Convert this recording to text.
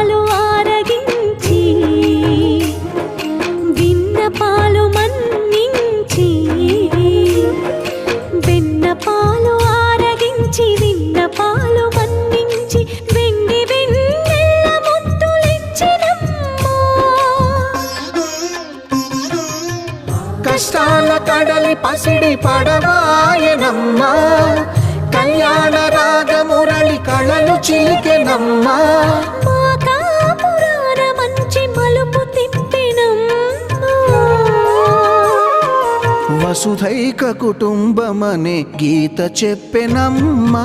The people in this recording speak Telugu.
పాలు ఆరగించి గిన్న పాలు మన్నించి వెన్న పాలు ఆరగించి విన్న పాలు మన్నించి వెండి వెన్నెల ముద్దులిచ్చినమ్మా. కష్టాల కడలి పసిడి పడవాయనమ్మా. కళ్యాణ రాగ మురళి కళలు చిలికెనమ్మా వసుధైక కుటుంబమనే గీత చెప్పెనమ్మా.